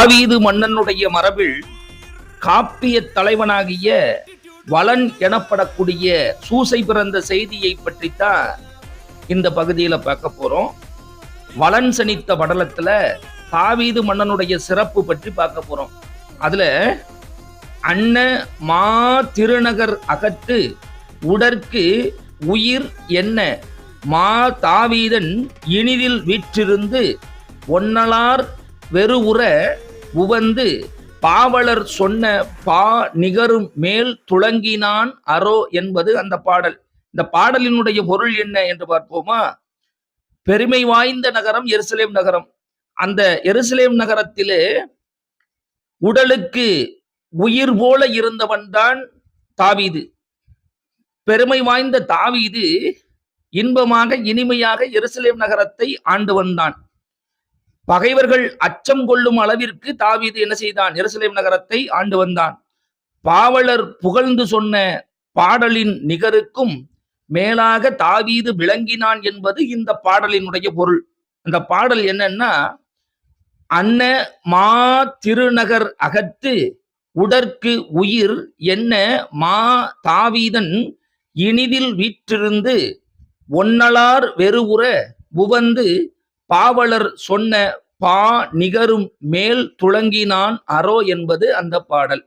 தாவீது மன்னனுடைய மரபில் காப்பிய தலைவனாகிய வளன் எனப்படக்கூடிய சூசை பிறந்த செய்தியை பற்றித்தான் இந்த பகுதியில பார்க்க போறோம். வளன் சனித்த படலத்துல தாவீது மன்னனுடைய சிறப்பு பற்றி பார்க்க போறோம். அதுல அன்ன மா திருநகர் அகத்து உடற்கு உயிர் என்ன? மா தாவீதன் இனிதில் வீற்றிருந்து ஒன்னலார் வெறுவுற உவந்து பாவலர் சொன்ன பா நிகரும் மேல் துளங்கினான் அரோ என்பது அந்த பாடல். இந்த பாடலினுடைய பொருள் என்ன என்று பார்ப்போமா? பெருமை வாய்ந்த நகரம் எருசலேம் நகரம். அந்த எருசலேம் நகரத்திலே உடலுக்கு உயிர் போல இருந்தவன் தான் தாவீது. பெருமை வாய்ந்த தாவீது இன்பமாக இனிமையாக எருசலேம் நகரத்தை ஆண்டு வந்தான். பகைவர்கள் அச்சம் கொள்ளும் அளவிற்கு தாவீது என்ன செய்தான்? எருசலேம் நகரத்தை ஆண்டு வந்தான். பாவலர் புகழ்ந்து சொன்ன பாடலின் நிகருக்கும் மேலாக தாவீது விளங்கினான் என்பது இந்த பாடலினுடைய பொருள். அந்த பாடல் என்னன்னா அன்ன மா திருநகர் அகத்து உடற்கு உயிர் என்ன மா தாவீதன் இனிதில் வீற்றிருந்து ஒன்னலார் வெறுவுற உவந்து பாவலர் சொன்ன பா நிகரும் மேல் துளங்கினான் அரோ என்பது அந்த பாடல்.